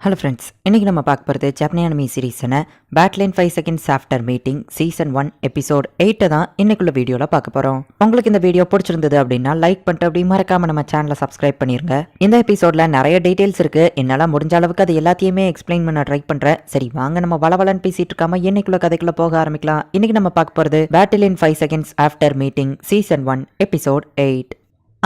Hello friends இன்றைக்கி நம்ம பார்க்க போகிறது ஜப்னியானமி சீரீஸான battle five seconds after meeting season one episode எயிட்டை தான் இன்னைக்குள்ள வீடியோவில் பார்க்க போகிறோம் உங்களுக்கு இந்த வீடியோ பிடிச்சிருந்தது அப்படின்னா லைக் பண்ணிட்டு அப்படி மறக்காம நம்ம சேனலை சப்ஸ்கிரைப் பண்ணிருங்க. இந்த எபிசோடில் நிறைய டீட்டெயில்ஸ் இருக்குது என்னால் முடிஞ்ச அளவுக்கு அது எல்லாத்தையுமே எக்ஸ்பிளைன் பண்ண ட்ரை பண்ணுறேன் சரி வாங்க நம்ம வளவலன்னு பேசிட்டு இருக்காம இன்னைக்குள்ள கதைக்குள்ள போக ஆரம்பிக்கலாம். இன்னைக்கு நம்ம பார்க்க போகிறது battle five seconds after meeting season one episode eight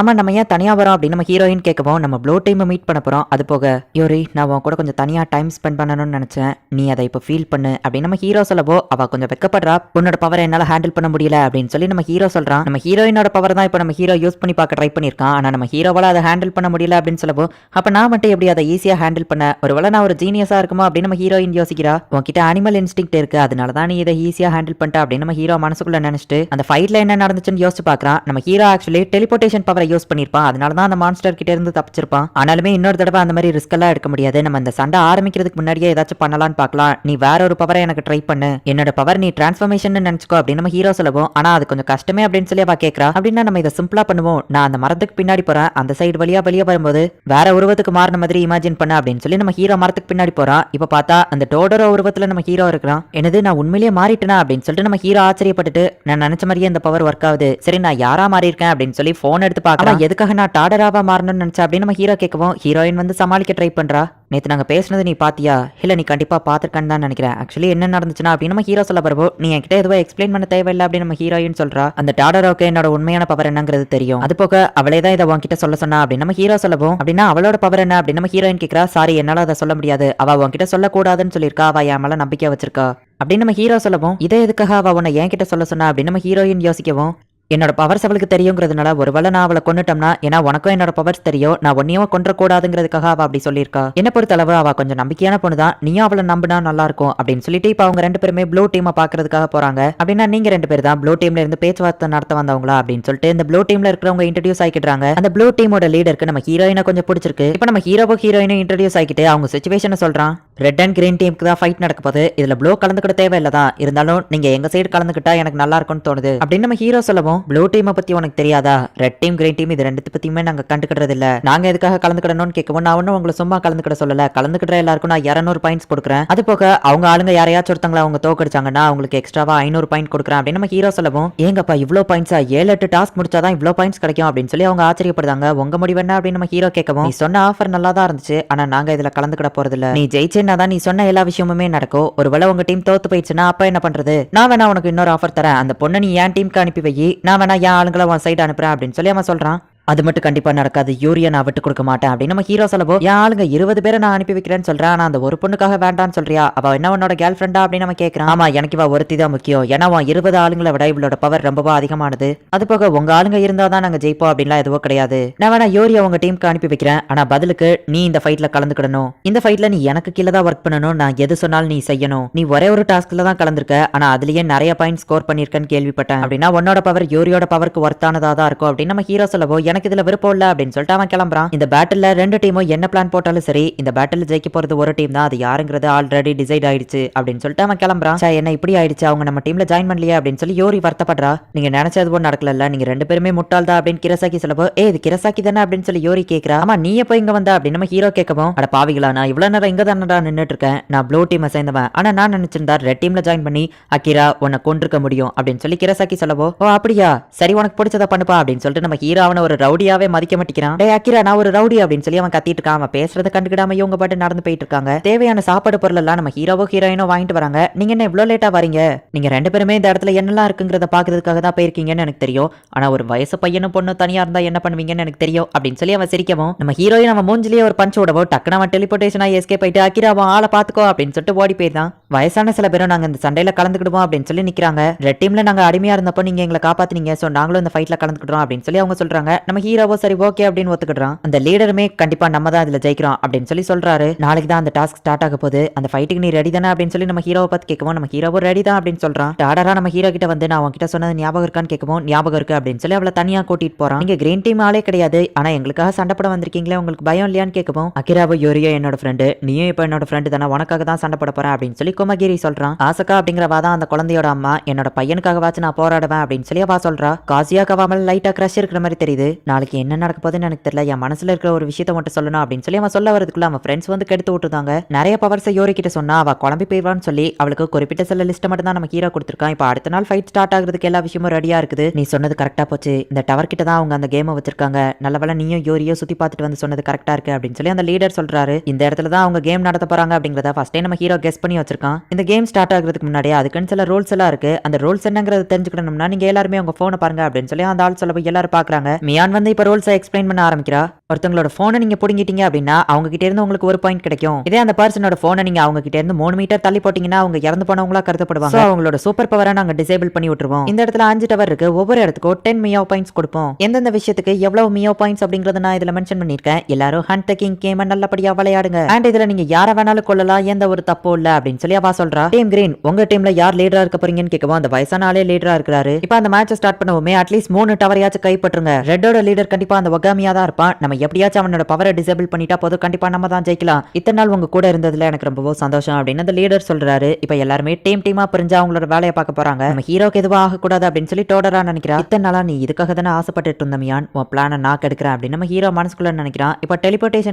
ஆமாம் நம்ம ஏன் தனியாக வரோம் அப்படின்னு நம்ம ஹீரோயின் கேட்கவும் நம்ம ப்ளோ டைமை மீட் பண்ண போகிறோம் அது போக யோரி நான் உன் கூட கொஞ்சம் தனியாக டைம் ஸ்பெண்ட் பண்ணணும்னு நினச்சேன். நீ அதை இப்போ ஃபீல் பண்ணு. அப்படின்னு நம்ம ஹீரோ சொல்லவோ அவள் கொஞ்சம் வெக்கப்படுறா. உன்னோட பவரை என்னால் ஹேண்டில் பண்ண முடியல. அப்படின்னு சொல்லி நம்ம ஹீரோ சொல்கிறான் நம்ம ஹீரோயினோட பவர் தான் இப்போ நம்ம ஹீரோ யூஸ் பண்ணி பார்க்க ட்ரை பண்ணியிருக்கான். ஆனால் நம்ம ஹீரோவால அதை ஹேண்டில் பண்ண முடியல அப்படின்னு சொல்லவோ அப்போ நான் மட்டும் எப்படி அதை ஈஸியாக ஹேண்டில் பண்ண? ஒருவேளை நான் ஒரு ஜீனியஸாக இருக்குமோ? அப்படின்னு நம்ம ஹீரோயின் யோசிக்கிறா. உன்கிட்ட அனிமல் இன்ஸ்டிங் இருக்கு. அதனால தான் நீ இதை ஈஸியாக ஹேண்டில் பண்ணிட்ட. அப்படின்னு நம்ம ஹீரோ மனசுக்குள்ள நினைச்சிட்டு அந்த ஃபைட்ல என்ன நடந்துச்சுன்னு யோசிச்சு பார்க்கறான். நம்ம ஹீரோ ஆக்சுவலி டெலிபோர்டேஷன் பவரை யூஸ் பண்ணிருப்பான். அதனால தான் அந்த மான்ஸ்டர் கிட்ட இருந்து தப்பிச்சிருப்பான். ஆனாலுமே இன்னொரு தடவை அந்த மாதிரி ரிஸ்க் எல்லாம் எடுக்க முடியாது. நம்ம இந்த சண்டை ஆரம்பிக்கிறதுக்கு முன்னாடியே ஏதாச்சும் பண்ணலாம்னு பார்க்கலாம். நீ வேற ஒரு பவரை எனக்கு ட்ரை பண்ணு. என்னோட பவர் நீ டிரான்ஸ்ஃபர்மேஷன் நினைச்சுக்கோ அப்படின்னு நம்ம ஹீரோ சொல்லுவோம். ஆனா அது கொஞ்சம் கஷ்டமே அப்படின்னு சொல்லி அவ கேட்கறா அப்படின்னா நம்ம இதை சிம்பிளா பண்ணுவோம். நான் அந்த மரத்துக்கு பின்னாடி போறேன். அந்த சைடு வழியா வெளியே வரும்போது வேற உருவத்துக்கு மாறின மாதிரி இமேஜின் பண்ண அப்படின்னு சொல்லி நம்ம ஹீரோ மரத்துக்கு பின்னாடி போறான் இப்ப பார்த்தா அந்த டோடரோ உருவத்துல நம்ம ஹீரோ இருக்கிறான். என்னது நான் உண்மையிலேயே மாறிட்டேனா அப்படின்னு சொல்லிட்டு நம்ம ஹீரோ ஆச்சரியப்பட்டுட்டு நான் நினைச்ச மாதிரியே இந்த பவர் ஒர்க் ஆகுது. சரி நான் யாரா மாறி இருக்கேன் அப்படின்னு சொல்லி போன் எடுத்து பாக்கலாம் எதுக்காக நான் டாடராவா மாறணும்னு நினைச்சா? அப்படின்னு நம்ம ஹீரோ கேட்கவும் ஹீரோயின் வந்து சமாளிக்க ட்ரை பண்றா. நேத்து நாங்க பேசுனது நீ பாத்தியா? இல்ல நீ கண்டிப்பா பாத்திருக்கன்னு தான் நினைக்கிறேன். ஆக்சுவலி என்ன நடந்துச்சுன்னா? அப்படின்னு நம்ம ஹீரோ சொல்ல பரவோ நீ என்கிட்ட எதுவும் எக்ஸ்பிளைன் பண்ண தேவையில்லை? அப்படின்னு நம்ம ஹீரோயின் சொல்றா. அந்த டாடரோக்கு என்னோட உண்மையான பவர் என்னங்கிறது தெரியும். அது போக அவளே தான் இதை உன்கிட்ட சொல்ல சொன்னா அப்படின்னு நம்ம ஹீரோ சொல்லவும் அப்படின்னா அவளோட பவர் என்ன? அப்படின்னு நம்ம ஹீரோயின் கேக்குறா சாரி என்னால அதை சொல்ல முடியாது. அவ உன்கிட்ட சொல்லக்கூடாதுன்னு சொல்லியிருக்கா. அவ என் மேல நம்பிக்கை வச்சிருக்கா. அப்படின்னு நம்ம ஹீரோ சொல்லவும் இதை எதுக்காக அவ உன்னை என்கிட்ட சொல்ல சொன்னா? அப்படின்னு நம்ம ஹீரோயின் யோசிக்கவும் என்னோட பவர்ஸ் அவளுக்கு தெரியுங்கிறதுனால ஒருவேளை நான் அவளை கொண்டுட்டோம்னா ஏன்னா உனக்கும் என்னோட பவர்ஸ் தெரியும். நான் ஒன்னையும் கொன்றக்கூடாதுங்கிறதுக்காக அவ அப்படி சொல்லியிருக்கா. என்ன பொறுத்தளவு அவ கொஞ்சம் நம்பிக்கையான பொண்ணு தான் நீயும் அவளை நம்பினா நல்லா இருக்கும் அப்படின்னு சொல்லிட்டு இப்போ அவங்க ரெண்டு பேருமே ப்ளூ டீமை பாக்குறதுக்காக போறாங்க. அப்படின்னா நீங்க ரெண்டு பேர் தான் ப்ளூ டீம்ல இருந்து பேச்சுவார்த்தை நடத்த வந்தவங்களா அப்படின்னு சொல்லிட்டு இந்த ப்ளூ டீம்ல இருக்கிறவங்க இன்ட்ரடியூஸ் ஆகிக்கிறாங்க. அந்த ப்ளூ டீமோட லீடருக்கு நம்ம ஹீரோயினை கொஞ்சம் பிடிச்சிருக்கு. இப்போ நம்ம ஹீரோவோ ஹீரோயினும் இன்ட்ரடியூஸ் ஆகிட்டு அவங்க சுச்சுவேஷனை சொல்றான். ரெட் அண்ட் கிரீன் டீமுக்கு தான் ஃபைட் நடக்க போகுது. இதுல ப்ளூ கலந்துக்கிட்ட தேவையில்லை தான் இருந்தாலும் நீங்க எங்க சைடு கலந்துக்கிட்டா எனக்கு நல்லா இருக்கும்னு தோணுது. அப்படின்னு நம்ம ஹீரோ சொல்லவும் ப்ளூ டீமை பத்தி உனக்கு தெரியாதா? ரெட் டீம் கிரீன் டீம் இது ரெண்டு பத்தியுமே நாங்க கண்டுக்கிறது இல்ல நாங்க எதுக்காக கலந்துக்கிடணும்னு கேட்கவும் நான் ஒன்னும் உங்களை சும்மா கலந்துக்கிட சொல்லல. கலந்துக்கிற எல்லாருக்கும் நான் இரநூறு பாயிண்ட்ஸ் கொடுக்குறேன். அது போக அவங்க ஆளுங்க யாரையாச்சும் ஒருத்தங்களை அவங்க தோக்கடிச்சாங்கன்னா அவங்களுக்கு எக்ஸ்ட்ராவா ஐநூறு பாயிண்ட் கொடுக்குறேன் அப்படின்னு நம்ம ஹீரோ சொல்லவும் ஏங்கப்பா இவ்வளோ பாயிண்ட்ஸா ஏழு எட்டு டாஸ்க் முடிச்சாதான் இவ்வளோ பாயிண்ட்ஸ் கிடைக்கும் அப்படின்னு சொல்லி அவங்க ஆச்சரியப்படுறாங்க. உங்க முடிவு என்ன? அப்படின்னு நம்ம ஹீரோ கேட்கவும் நீ சொன்ன ஆஃபர் நல்லா தான் இருந்துச்சு. ஆனா நாங்க இதுல கலந்துக்கிட போறது இல்ல நீ ஜெயிச்சேன்னா தான் நீ சொன்ன எல்லா விஷயமுமே நடக்கும். ஒருவேளை உங்க டீம் தோத்து போயிடுச்சுன்னா அப்ப என்ன பண்றது? நான் வேணா உனக்கு இன்னொரு ஆஃபர் தரேன். அந்த பொண்ணை நீ என் டீமுக்கு அனுப்பி வை. நான் வேணா என் ஆளுங்களை உன் சைடு அனுப்புகிறேன் அப்படின்னு சொல்லி அவன் சொல்கிறான் அது மட்டும் கண்டிப்பா நடக்காது. யூரியா நான் விட்டு கொடுக்க மாட்டேன் அப்படின்னு நம்ம ஹீரோ சொல்லவோ என் ஆளுங்க இருபது பேரை நான் அனுப்பி வைக்கிறேன்னு சொல்றேன் ஆனா அந்த ஒரு பொண்ணுக்காக வேண்டாம்னு சொல்றியா? அவ என்ன உன்னோட கேர்ள் ஃப்ரெண்டா அப்படின்னு நம்ம கேட்கறான் ஆமா எனக்கு இவ ஒருத்தி தான் முக்கியம். ஏன்னா அவன் இருபது ஆளுங்களை விட இவளோட பவர் ரொம்பவா அதிகமானது. அது போக உங்க ஆளுங்க இருந்தா தான் நாங்க ஜெயிப்போம் அப்படின்லாம் எதுவும் கிடையாது. நான் வேணா யூரியா உங்க டீமுக்கு அனுப்பி வைக்கிறேன். ஆனா பதிலுக்கு நீ இந்த ஃபைட்ல கலந்துக்கிடணும். இந்த ஃபைட்ல நீ எனக்கு கீழே தான் ஒர்க் பண்ணணும். நான் எது சொன்னாலும் நீ செய்யணும். நீ ஒரே ஒரு டாஸ்க்ல தான் கலந்துருக்க. ஆனா அதுலயே நிறைய பாயிண்ட் ஸ்கோர் பண்ணிருக்கேன்னு கேள்விப்பட்டேன். அப்படின்னா உன்னோட பவர் யூரியோட பவருக்கு ஒர்த்தானதா தான் இருக்கும் அப்படின்னு நம்ம ஹீரோ சொல்லவோ எனக்கு இதுல விருப்பம் இல்ல அப்படின்னு சொல்லிட்டு அவன் கிளம்புறான். இந்த பேட்டில் ரெண்டு டீமும் என்ன பிளான் போட்டாலும் சரி இந்த பேட்டில் ஜெயிக்க போறது ஒரு டீம் தான் அது யாருங்கிறது ஆல்ரெடி டிசைட் ஆயிடுச்சு அப்படின்னு சொல்லிட்டு அவன் கிளம்புறான். சார் என்ன இப்படி ஆயிடுச்சு? அவங்க நம்ம டீம்ல ஜாயின் பண்ணலையே அப்படின்னு சொல்லி யோரி வருத்தப்படுறா. நீங்க நினைச்சது ஒன்றும் நடக்கல நீங்க ரெண்டு பேருமே முட்டாள் தான் அப்படின்னு கிரசாக்கி சொல்லப்போ ஏ இது கிரசாக்கி தானே? அப்படின்னு சொல்லி யோரி கேட்கறா ஆமா நீ எப்போ இங்க வந்தா அப்படின்னு நம்ம ஹீரோ கேட்கவும் அட பாவிகளா நான் இவ்வளவு நேரம் இங்க தானடா நின்னுட்டு இருக்கேன். நான் ப்ளூ டீமை சேர்ந்தவன். ஆனா நான் நினைச்சிருந்தா ரெட் டீம்ல ஜாயின் பண்ணி அக்கிரா உன்னை கொண்டிருக்க முடியும். அப்படின்னு சொல்லி கிரசாக்கி சொல்லவோ ஓ அப்படியா? சரி உனக்கு பிடிச்சதை பண்ணுப்பா அப்படின்னு சொல்லிட்டு நம்ம ஹீரோ அவனை ஒரு ரவுடியாவே மதிக்க மாட்டேங்கிறான். டே அக்கிரா நான் ஒரு ரவுடி அப்படின்னு சொல்லி அவன் கத்திட்டு இருக்கான். அவன் பேசுறத கண்டுக்கிடாம இவங்க பாட்டு நடந்து போயிட்டு இருக்காங்க. தேவையான சாப்பாடு பொருள் எல்லாம் நம்ம ஹீரோவோ ஹீரோயினோ வாங்கிட்டு வராங்க. நீங்க என்ன இவ்வளவு லேட்டா வரீங்க? நீங்க ரெண்டு பேருமே இந்த இடத்துல என்னெல்லாம் இருக்குங்கிறத பாக்குறதுக்காக தான் போயிருக்கீங்கன்னு எனக்கு தெரியும். ஆனா ஒரு வயசு பையனும் பொண்ணு தனியா இருந்தா என்ன பண்ணுவீங்கன்னு எனக்கு தெரியும் அப்படின்னு சொல்லி அவன் சிரிக்கவும் நம்ம ஹீரோயின் அவன் மூஞ்சிலேயே ஒரு பஞ்ச் விடவோ டக்குனு அவன் டெலிபோர்டேஷனா எஸ்கே போயிட்டு அக்கிரா அவன் ஆளை பாத்துக்கோ அப்படின்னு சொல்லிட்டு ஓடி போயிருந்தான் வயசான சில பேரும் நாங்க இந்த சண்டையில கலந்துக்கிடுவோம் அப்படின்னு சொல்லி நிக்கிறாங்க. ரெட் டீம்ல நாங்க அடிமையா இருந்தப்போ நீங்க எங்களை காப்பாத்தினீங்க. சோ நாங்களும் இந்த ஃபைட்ல கலந்துக்கிட்டோம் அப்படின்னு சொல்லி அவங்க சொல்றாங்க. நம்ம ஹீரோவோ சரி ஓகே அப்படின்னு ஒத்துக்கிடுறான். அந்த லீடருமே கண்டிப்பா நம்ம தான் இதுல ஜெயிக்கிறோம் அப்படின்னு சொல்லி சொல்றாரு. நாளைக்கு தான் அந்த டாஸ்க் ஸ்டார்ட் ஆக போகுது. அந்த ஃபைட்டுக்கு நீ ரெடி தானே அப்படின்னு சொல்லி நம்ம ஹீரோவை பார்த்து கேட்கவும் நம்ம ஹீரோவோ ரெடி தான் அப்படின்னு சொல்றான். டாடரா நம்ம ஹீரோ கிட்ட வந்து நான் உன்கிட்ட சொன்னது ஞாபகம் இருக்கான்னு கேட்கவும் ஞாபகம் இருக்கு அப்படின்னு சொல்லி அவளை தனியா கூட்டிட்டு போறான். நீங்க கிரீன் டீம் ஆளே கிடையாது. ஆனா எங்களுக்காக சண்டை போட வந்திருக்கீங்களே உங்களுக்கு பயம் இல்லையான்னு கேட்கவும் அகிராவோ யோரியோ என்னோட ஃப்ரெண்டு நீயும் இப்போ என்னோட ஃப்ரெண்டு தானே. உனக்காக தான் சண்டை போட போறேன் அப்படின்னு சொல்லி குமகிரி சொல்றான். ஆசக்கா அப்படிங்கிறவா தான் அந்த குழந்தையோட அம்மா. என்னோட பையனுக்காகவாச்சும் நான் போராடுவேன் அப்படின்னு சொல்லி அவ சொல்றா. காசியா கவாமல் லைட்டா கிரஷ் இருக்கிற மாதிரி தெரியுது. நாளைக்கு என்ன நடக்க போகுதுன்னு எனக்கு தெரியல. என் மனசுல இருக்கிற ஒரு விஷயத்த மட்டும் சொல்லணும் அப்படின்னு சொல்லி அவன் சொல்ல வரதுக்குள்ள அவன் ஃப்ரெண்ட்ஸ் வந்து கெடுத்து விட்டுருந்தாங்க. நிறைய பவர்ஸை யோரி கிட்ட சொன்னா அவ குழம்பி போயிடுவான்னு சொல்லி அவளுக்கு குறிப்பிட்ட சில லிஸ்ட்டை மட்டும் தான் நம்ம ஹீரோ கொடுத்துருக்கான். இப்போ அடுத்த நாள் ஃபைட் ஸ்டார்ட் ஆகுறதுக்கு எல்லா விஷயமும் ரெடியா இருக்குது. நீ சொன்னது கரெக்டா போச்சு. இந்த டவர் கிட்ட தான் அவங்க அந்த கேமை வச்சிருக்காங்க. நல்லவேளை நீயும் யோரியோ சுத்தி பார்த்துட்டு வந்து சொன்னது கரெக்டா இருக்கு அப்படின்னு சொல்லி அந்த லீடர் சொல்றாரு. இந்த இடத்துல தான் அவங்க கேம் நடத்த போறாங்க அப்படிங்கறத ஃபர்ஸ்டே நம்ம ஹீரோ கெஸ் பண்ணி வச்சிருக்கான். இந்த கேம் ஸ்டார்ட் ஆகுறதுக்கு முன்னாடி அதுக்குன்னு சில ரூல்ஸ் எல்லாம் இருக்கு. அந்த ரூல்ஸ் என்னங்கிறத தெரிஞ்சுக்கணும்னா நீங்க எல்லாருமே உங்க போனை பாருங்க அப்படின்னு சொல்லி அந்த ஆள் சொல்ல போய் எல்லாரும் பாக்குறாங்க மியான் வந்து இப்ப ரூல்ஸை எக்ஸ்பிளைன் பண்ண ஆரம்பிக்கிறா. ஒருத்தவங்களோட போனை நீங்க புடுங்கிட்டீங்க அப்படின்னா அவங்க கிட்ட இருந்து உங்களுக்கு ஒரு பாயிண்ட் கிடைக்கும். இதே அந்த பர்சனோட போனை நீங்க அவங்க கிட்ட இருந்து மூணு மீட்டர் தள்ளி போட்டீங்கன்னா அவங்க இறந்து போனவங்களா கருதப்படுவாங்க. அவங்களோட சூப்பர் பவரை நாங்க டிசேபிள் பண்ணி விட்டுருவோம். இந்த இடத்துல அஞ்சு டவர் இருக்கு. ஒவ்வொரு இடத்துக்கும் டென் மியோ பாயிண்ட்ஸ் கொடுப்போம். எந்தெந்த விஷயத்துக்கு எவ்வளவு மியோ பாயிண்ட்ஸ் அப்படிங்கறத நான் இதுல மென்ஷன் பண்ணிருக்கேன் எல்லாரும் ஹண்ட் த கிங் கேம நல்லபடியா விளையாடுங்க. அண்ட் இதுல நீங்க யார வேணாலும் கொள்ளலாம் எந்த ஒரு தப்பும் இல்ல அப்படின்னு சொல்லி அவ சொல்றா. டீம் கிரீன் உங்க டீம்ல யார் லீடரா இருக்க போறீங்கன்னு கேட்கவும் அந்த வயசான ஆளே லீடரா இருக்கிறாரு. இப்போ அந்த மேட்ச் ஸ்டார்ட் பண்ணுவோமே அட்லீஸ்ட் மூணு டவரையாச்சும் கைப்பற்றுங்க. ரெட்டோட லீடர் கண்டிப்பா அந்த ஒகாமியா தான் இருப்பான். நம்ம எப்படியாச்சும் அவனோட பவரை டிசேபிள் பண்ணிட்டா போதும். கண்டிப்பா நம்ம தான் ஜெயிக்கலாம். இத்தனை நாள் உங்க கூட இருந்ததுல எனக்கு ரொம்பவும் சந்தோஷம் அப்படின்னு அந்த லீடர் சொல்றாரு. இப்ப எல்லாருமே டீம் டீமா பிரிஞ்சு அவங்களோட வேலையை பார்க்க போறாங்க. நம்ம ஹீரோக்கு எதுவும் ஆகக்கூடாது அப்படின்னு சொல்லி டோடரா நினைக்கிறா. இத்தனை நாளா நீ இதுக்காக தானே ஆசைப்பட்டு இருந்தமியான் உன் பிளானை நான் கெடுக்கிறேன் அப்படின்னு நம்ம ஹீரோ மனசுக்குள்ள நினைக்கிறான். இப்போ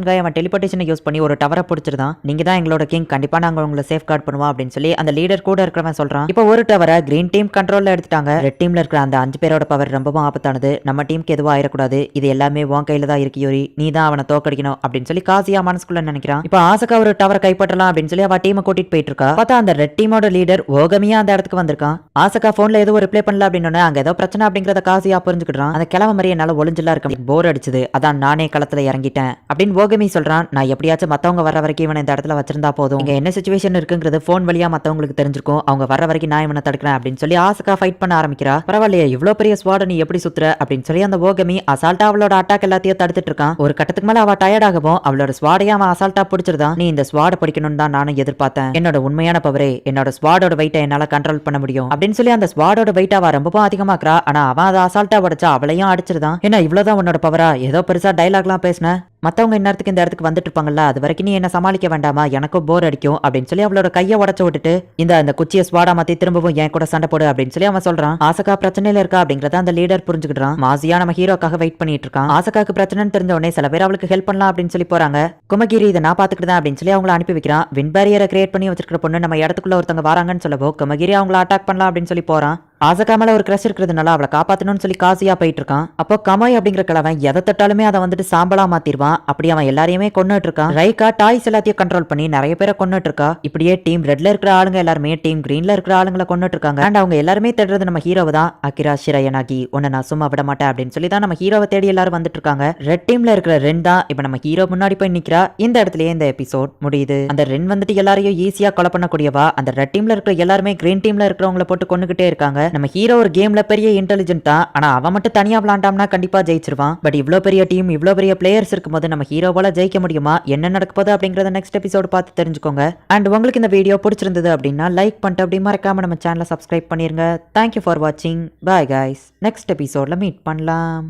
காய் அவன் டெலிபோர்டேஷனை யூஸ் பண்ணி ஒரு டவரை பிடிச்சிருந்தான். நீங்க தான் எங்களோட கிங் கண்டிப்பா நாங்க உங்களை சேஃப் கார்டு பண்ணுவோம் அப்படின்னு சொல்லி அந்த லீடர் கூட இருக்கிறவன் சொல்றான். இப்போ ஒரு டவரை கிரீன் டீம் கண்ட்ரோல்ல எடுத்துட்டாங்க. ரெட் டீம்ல இருக்கிற அந்த அஞ்சு பேரோட பவர் ரொம்பவும் ஆபத்தானது. நம்ம டீமுக்கு எதுவும் ஆயிரக்கூடாது. ஆயிடக்கூடாது இது எல்லாமே உன் கையில தான் இருக்கு யோரி. நீ தான் அவனை தோக்கடிக்கணும் அப்படின்னு சொல்லி காசியா மனசுக்குள்ள நினைக்கிறான். இப்போ ஆசக்கா ஒரு டவரை கைப்பற்றலாம் அப்படின்னு சொல்லி அவ டீமை கூட்டிட்டு போயிட்டு இருக்கா. பார்த்தா அந்த ரெட் டீமோட லீடர் ஓகமியா அந்த இடத்துக்கு வந்திருக்கான். ஆசக்கா போன்ல ஏதோ ரிப்ளை பண்ணல அப்படின்னு அங்க ஏதோ பிரச்சனை அப்படிங்கறத காசியா புரிஞ்சுக்கிட்டான் அந்த கிளம்ப மாதிரி என்னால ஒளிஞ்சலா இருக்க போர் அடிச்சது. அதான் நானே களத்துல இறங்கிட்டேன். அப்படின்னு ஓகமி சொல்றான். நான் எப்படியாச்சும் மத்தவங்க வர வரைக்கும் இவனை இந்த இடத்துல வச்சிருந்தா போதும். இங்க என்ன சுச்சுவேஷன் இருக்குங்கிறது போன் வழியா மத்தவங்களுக்கு தெரிஞ்சிருக்கும். அவங்க வர வரைக்கும் நான் இவனை தடுக்கிறேன் அப்படின்னு சொல்லி ஆசக்கா ஃபைட் பண்ண ஆரம்பிக்கிறா. பரவாயில்லையே இவ்வளவு பெரிய ஸ்வாட நீ எப்படி சுத்துற அப்படின்னு சொல்லி அந்த ஓகமி அசால்ட்டா அவளோட அட்டாக் எல்லாத்தையும் தடுத்துட்டு இருக்கான். ஒரு கட்டத்துக்கு மேல அவ டயர்ட் ஆகவும் அவளோட ஸ்வாடையை அவன் அசால்ட்டா பிடிச்சிருந்தான்? நீ இந்த ஸ்வாட பிடிக்கணும்னு தான் நானும் எதிர்பார்த்தேன். என்னோட உண்மையான பவரே என்னோட ஸ்வாடோட வெயிட்டை என்னால கண்ட்ரோல் பண்ண முடியும். அப்படின்னு சொல்லி அந்த ஸ்வாடோட வெயிட் அவ ரொம்பவும் அதிகமாக்குறா ஆனா அவன் அதை அசால்ட்டா உடைச்சா அவளையும் அடிச்சிருதான் என்ன இவ்வளவுதான் உன்னோட பவரா ஏதோ பெருசா டைலாக்லாம் பேசின. மற்றவங்க இந்நேரத்துக்கு இந்த இடத்துக்கு வந்துட்டு இருப்பாங்கல்ல அது வரைக்கும் நீ என்ன சமாளிக்க வேண்டாமா? எனக்கும் போர் அடிக்கும் அப்படின்னு சொல்லி அவளோட கையை உடச்சு விட்டுட்டு இந்த அந்த குச்சியை ஸ்வாடா மாத்தி திரும்பவும் என் கூட சண்டை போடு அப்படின்னு சொல்லி அவன் சொல்றான். ஆசகா பிரச்சனையில இருக்கா அப்படிங்கறத அந்த லீடர் புரிஞ்சுக்கிட்டான் மாசியா நம்ம ஹீரோக்காக வெயிட் பண்ணிட்டு இருக்கான் ஆசகாக்கு பிரச்சனைன்னு தெரிஞ்ச உடனே சில பேர் அவளுக்கு ஹெல்ப் பண்ணலாம் அப்படின்னு சொல்லி போறாங்க. குமகிரி இதை நான் பாத்துக்கிட்டேன் அப்படின்னு சொல்லி அவங்கள அனுப்பி வைக்கிறான். வின் பேரியரை கிரியேட் பண்ணி வச்சிருக்கிற பொண்ணு நம்ம இடத்துக்குள்ள ஒருத்தவங்க வராங்கன்னு சொல்லவோ குமகிரி அவங்கள அட்டாக் பண்ணலாம் அப்படின்னு சொல்லி போறான். ஆசகா மேலே ஒரு கிரஷ் இருக்கிறதுனால அவளை காப்பாற்றணும்னு சொல்லி காசியாக போயிட்டு இருக்கான் அப்போ கமாய் அப்படிங்கிற கிழவன் எதை தட்டாலுமே அதை வந்துட்டு சாம்பலாக மாற்றிடுவான் அப்படி அவன் எல்லாரையுமே கொண்டுட்டு இருக்கான் ரைக்கா டாய்ஸ் எல்லாத்தையும் கண்ட்ரோல் பண்ணி நிறைய பேரை கொண்டுட்டு இருக்கா இப்படியே டீம் ரெட்ல இருக்கிற ஆளுங்க எல்லாருமே டீம் கிரீன்ல இருக்கிற ஆளுங்களை கொண்டுட்டு இருக்காங்க அண்ட் அவங்க எல்லாருமே தேடுறது நம்ம ஹீரோவை தான். அகிரா ஷிரயனாகி உன்னை நான் சும்மா விட மாட்டேன் அப்படின்னு சொல்லி தான் நம்ம ஹீரோவை தேடி எல்லாரும் வந்துட்டு இருக்காங்க ரெட் டீம்ல இருக்கிற ரென் தான் இப்போ நம்ம ஹீரோ முன்னாடி போய் நிற்கிறா இந்த இடத்துலயே இந்த எபிசோட் முடியுது. அந்த ரென் வந்துட்டு எல்லாரையும் ஈஸியாக கொலை பண்ணக்கூடியவா? அந்த ரெட் டீம்ல இருக்கிற எல்லாருமே கிரீன் டீம்ல இருக்கிறவங்கள போட்டு கொண்டுகிட்டே இருக்காங்க. நம்ம ஹீரோ ஒரு கேம்ல பெரிய இன்டெலிஜென்ட் தான் ஆனா அவன் மட்டும் தனியா விளாண்டாம்னா கண்டிப்பா ஜெயிச்சிருவான். பட் இவ்வளவு பெரிய டீம் இவ்வளவு பெரிய பிளேயர்ஸ் இருக்கும்போது நம்ம ஹீரோவால ஜெயிக்க முடியுமா? என்ன நடக்க போகுது அப்படிங்கறத நெக்ஸ்ட் எபிசோடு பார்த்து தெரிஞ்சுக்கோங்க. அண்ட் உங்களுக்கு இந்த வீடியோ பிடிச்சிருந்தது அப்படின்னா லைக் பண்ணிட்டு அப்படி மறக்காம நம்ம சேனலை சப்ஸ்கிரைப் பண்ணிருங்க. தேங்க்யூ ஃபார் வாட்சிங் பாய் காய்ஸ் நெக்ஸ்ட் எபிசோட்ல மீட் பண்ணலாம்.